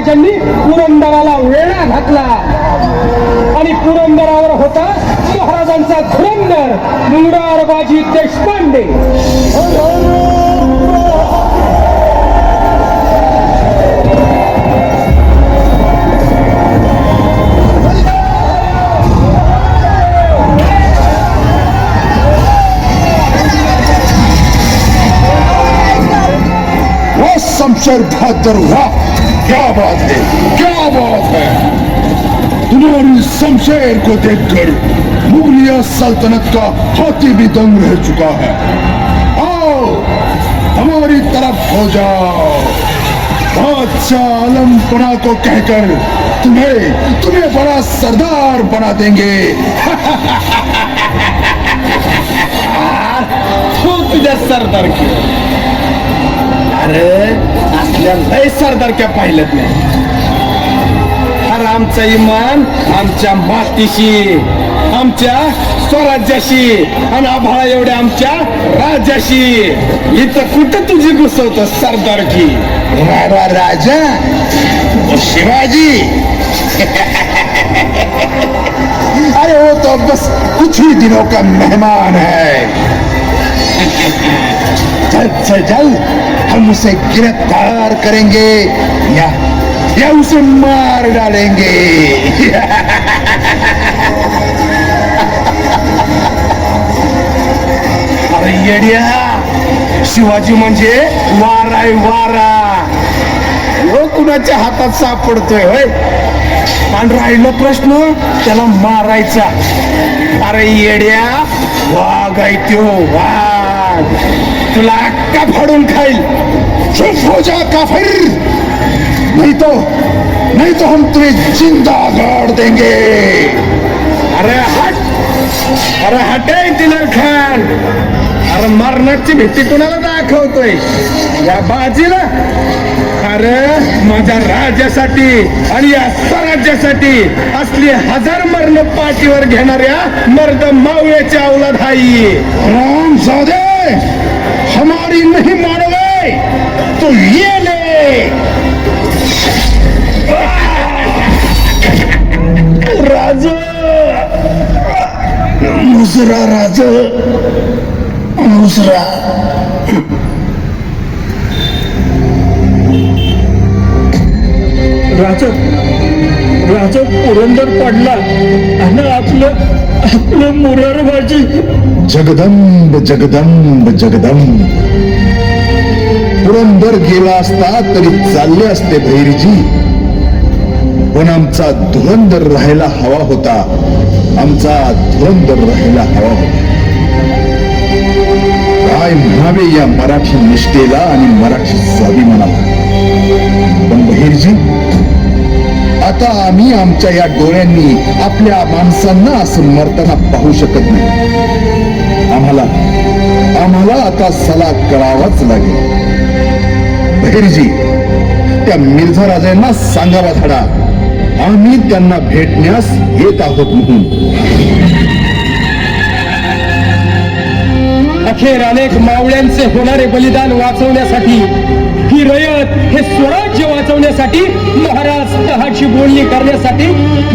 महाराजांनी पुरंदराला वेळा घातला. आणि पुरंदरावर होता महाराजांचा धुरंदर मुरारबाजी देशपांडे. वाह शमशेर बहादुर वाह क्या बात है क्या बात है तुम्हारी शमशेर को देखकर मुगलिया सल्तनत का हाथी भी दंग रह चुका है आओ हमारी तरफ़ हो जाओ बादशाह आलमपना को कहकर तुम्हें तुम्हें बड़ा सरदार बना देंगे तुझ्या सरदारकी अरे असल्या लय सरदारक्या पाहिलं नाही अरे आमचा इमान आमच्या मातीशी आमच्या स्वराज्याशी आणि आभाळा एवढ्या आमच्या राजाशी. इथं कुठं तुझी घुसवत सरदार की राजा वो शिवाजी. अरे वो तो बस कुछ ही दिनों का मेहमान है. जल्द से जल्द हम उसे गिरफ्तार करेंगे। या या उसे मार डालेंगे। अरे येड्या शिवाजी म्हणजे वाराय वारा। हो कुणाच्या हातात सापडतोय होय? आणि राहिला प्रश्न त्याला मारायचा। अरे येड्या वाघ आहे त्यो वाघ। तुला अक्का फाडून खाईल। चुप हो जा काफिर नहीं तो नहीं तो हम तुम्हें जिंदा गाड़ देंगे। अरे हट। अरे हटे दिलर खान। अरे मरणाची भीती कुणाला दाखवतोय? या बाजीला। अरे माझ्या राज्यासाठी आणि या स्वराज्यासाठी असली हजार मरण पाठीवर घेणाऱ्या मर्द मावळ्याची औलाद हाई राम साधे हमारी नहीं मानोगे तो ये ले। राज मुजरा राज मुजरा। राजा राजा पुरंदर पडला आणि आपलं आपलं मुरारबाजी जगदंब जगदंब जगदंब. पुरंदर गेला असता तरी चालले असते भैरीजी. पण आमचा धुरंदर राहायला हवा होता. आमचा धुरंदर राहायला हवा होता. काय म्हणावे या मराठी निष्ठेला आणि मराठी स्वाभिमानाला? आता आम्ही आमच्या या डोळ्यांनी आपल्या माणसांना असं मरताना पाहू शकत नाही. आम्हाला आम्हाला आता सला करावाच लागेल. बहिरजी त्या मिर्झा राजांना सांगावा धडा. आम्ही त्यांना भेटण्यास येत आहोत म्हणून. अखेर अनेक मावळ्यांचे होणारे बलिदान वाचवण्यासाठी ही रयत हे स्वराज्य वाचवण्यासाठी महाराज तहाची बोलणी करण्यासाठी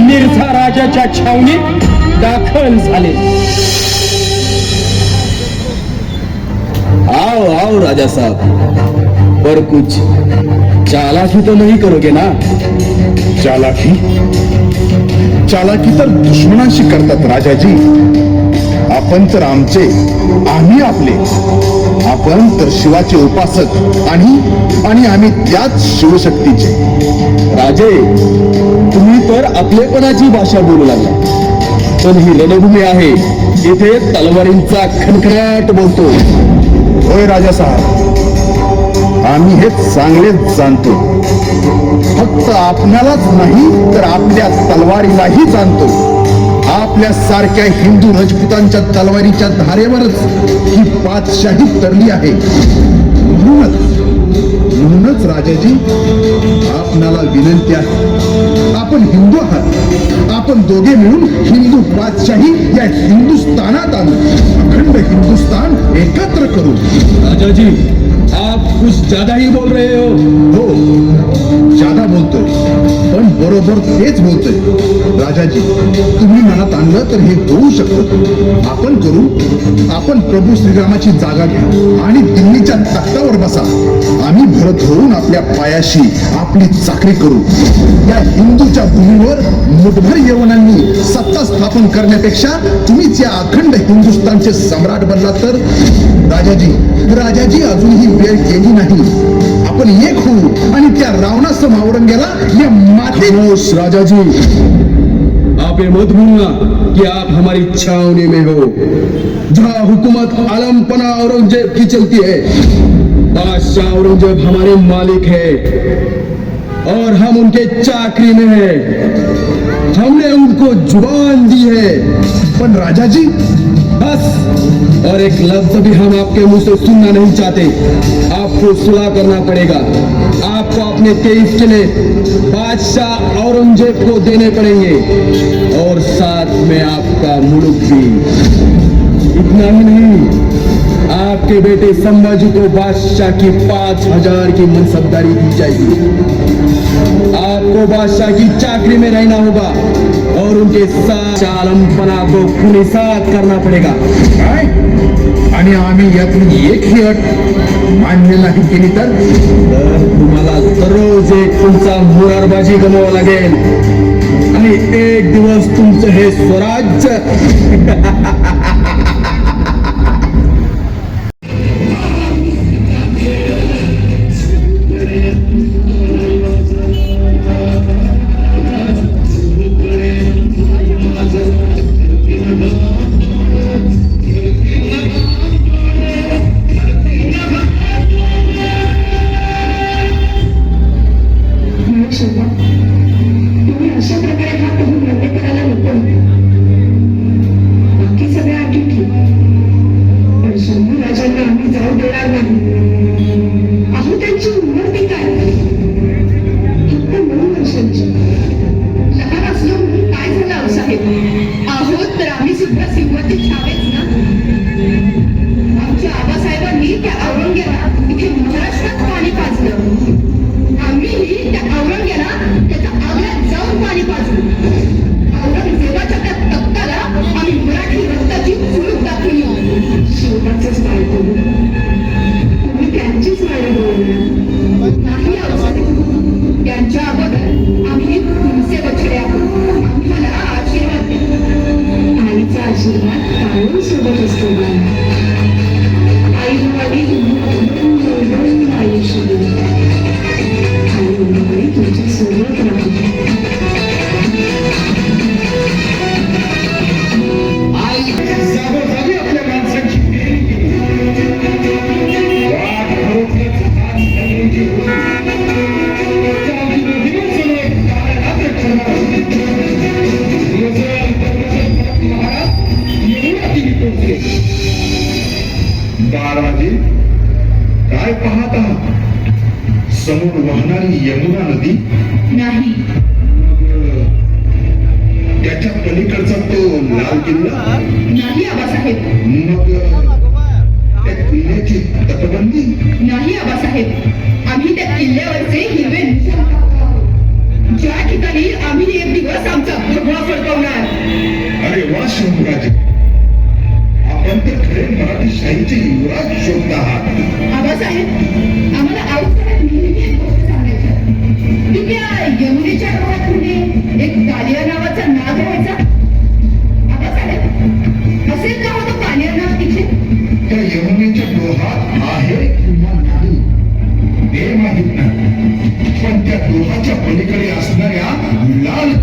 मिर्झा राजाच्या छावणीत दाखल झाले. आओ आओ राजा साहब. पर कुछ चालाकी तो नहीं करोगे ना? चालाकी? चालाकी तर दुश्मनाशी करतात राजाजी. आपण तर आमचे आम्ही आपले. आपण तर शिवाचे उपासक आणि आणि आम्ही त्याच शिवशक्तीचे. राजे तुम्ही तर आपलेपणाची भाषा बोलू लागला. पण ही रणभूमी आहे इथे तलवारींचा खणखणाट बोलतो. होय राजा साहेब. आम्ही हे चांगलेच जाणतो. फक्त आपणालाच नाही तर आपल्या तलवारीलाही जाणतो. आपल्या सारख्या हिंदू राजपुतांच्या तलवारीच्या धारेवरच ही पातशाही तरली आहे. म्हणूनच म्हणूनच राजाजी आपणाला विनंती आहे आपण हिंदू आहात. आपण दोघे मिळून हिंदू बादशाही या हिंदुस्थानात आणू. अखंड हिंदुस्थान एकत्र करू. राजाजी कुछ ज्यादा ही बोल रहे हो। हो ज्यादा बोलतोय पण बरोबर तेच बोलतोय। राजाजी तुम्ही मनात आणलं तर हे होऊ शकतं। आपण करू आपण प्रभू श्रीरामाची जागा घ्या आणि दिल्लीच्या तख्तावर बसा। आम्ही भरत होऊन आपल्या पायाशी आपली चाकरी करू। या हिंदूच्या भूमीवर मुठभर यवनांनी सत्ता स्थापन करण्यापेक्षा तुम्हीच या अखंड हिंदुस्थानचे सम्राट बनला तर? राजाजी राजाजी अजूनही वेळ गेली नाही. आपण एक होऊ आणि त्या रावणासम औरंग्याला या माते खामोश राजा जी आप ये मत भूलना कि आप हमारी छावनी में हो। जहाँ हुकूमत आलमपना औरंगज़ेब की चलती है, बादशाह औरंगज़ेब हमारे मालिक है और हम उनके चाकरी में हैं। हमने उनको ज़ुबान दी है। पण राजाजी बस। और एक लफ्ज भी हम आपके मुँह से सुनना नहीं चाहते। आपको सुलह करना पड़ेगा। आपको अपने तेईस किले बादशाह औरंगज़ेब को देने पड़ेंगे। और साथ में आपका मुल्क भी। इतना ही नहीं, आपके बेटे संभाजी को बादशाह की पाँच हज़ार की मनसबदारी दी जाएगी। आपको बादशाह की चाकरी में रहना होगा और उनके साथ चालमपना को खुनिसात करना पड़ेगा। काय आणि आम्ही यातून एकही अट मान्य नाही केली तर? तर तुम्हाला दररोज एक तुमचा मुरारबाजी गमवावा लागेल. आणि एक दिवस तुमचं हे स्वराज्य. किल्ल्याची तटबंदी. नाही आबासाहेब आम्ही त्या किल्ल्यावरचे हिरवे. ज्या ठिकाणी आम्ही एक दिवस आमचा भगवा फडकवणार. अरे वा शंभूराजे. आपण तर खरे मराठी शाहीचे युवराज शोधत आहात. आबासाहेब आम्हाला आऊसाहेब यमुनेच्या डोळ्यात एक कालिया नावाचा नाग राहायचा यमुनेच्या आहे. किंवा नाही ते माहीत नाही पण त्या डोहाच्या पलीकडे असणाऱ्या लाल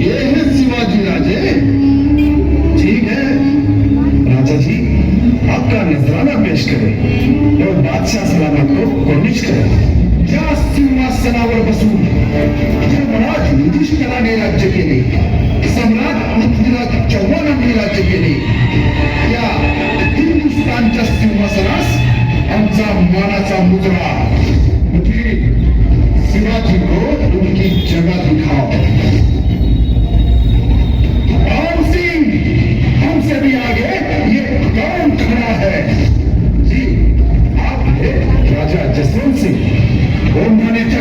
ये है शिवाजी राजे। ठीक है? राजा जी, आपका नजराना पेश करें और बादशाह सलामत को करें। क्या वसूल ने राज्य के लिए, सम्राट पृथ्वीराज चौहान अपने राज्य के लिए सिंहासनास मुजरा मुझे शिवाजी को उनकी जगह दिखाओ। Sensi, Omani Chai.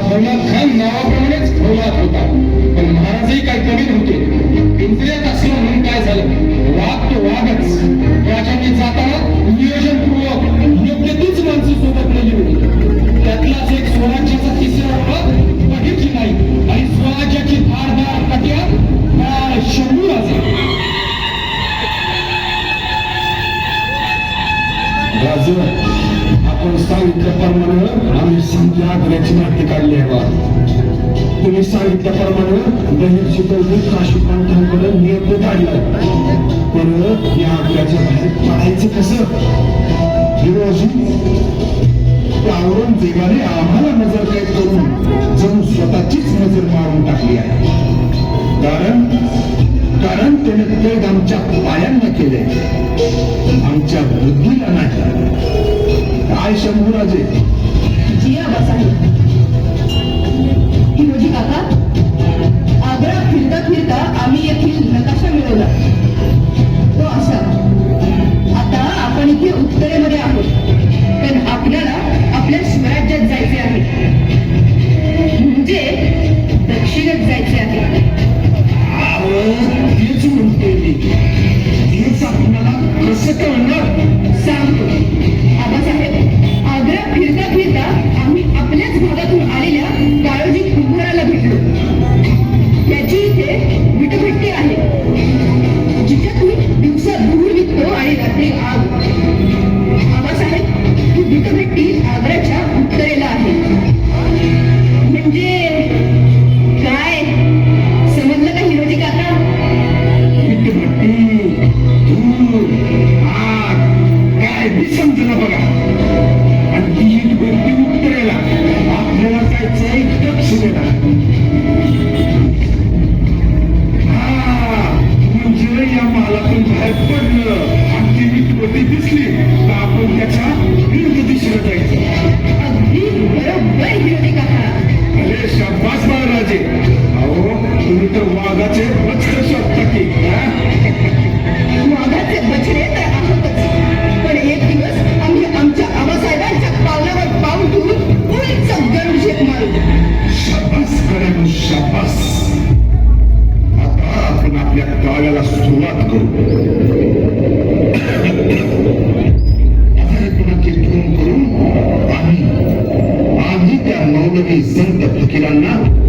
दौलत खान नावाप्रमाणेच खवलात होता पण महाराजही काही कमी नव्हते पिंजऱ्यात असलं म्हणून काय झालं वाघ तो वाघच राजांनी जाताना नियोजनपूर्वक योग्य तीच माणसं सोबत नेली होती त्यातलाच एक स्वराज्याचा तिसरा ओळख बघितली नाही आणि स्वराज्याची धारदार कट्या त्या शंभू राजा राज सांगितल्याप्रमाणे आम्ही संध्या आग्र्याची नाट्य काढली आहे बा तुम्ही सांगितल्याप्रमाणे बहीण शिकवली काशी पंथांकडे नियंत्रण काढलं पण या आग्र्याच्या बाहेर पडायचं कसं? हिरोजी त्या औरंगजेबाने आम्हाला नजर कैद करून जणू स्वतःचीच नजर मारून टाकली आहे. कारण कारण त्याने कैद आमच्या पायांना केले. आमच्या बुद्धीला नाही. काय शंभूराजे जी आबासाहेब हिरोजी काका आग्रा फिरता फिरता आम्ही येथील नकाशा मिळवला. तो असा आता आपण इथे उत्तरेमध्ये आहोत. पण आपल्याला आपल्या स्वराज्यात जायचे आहे. म्हणजे deveria ser, porque ele é neto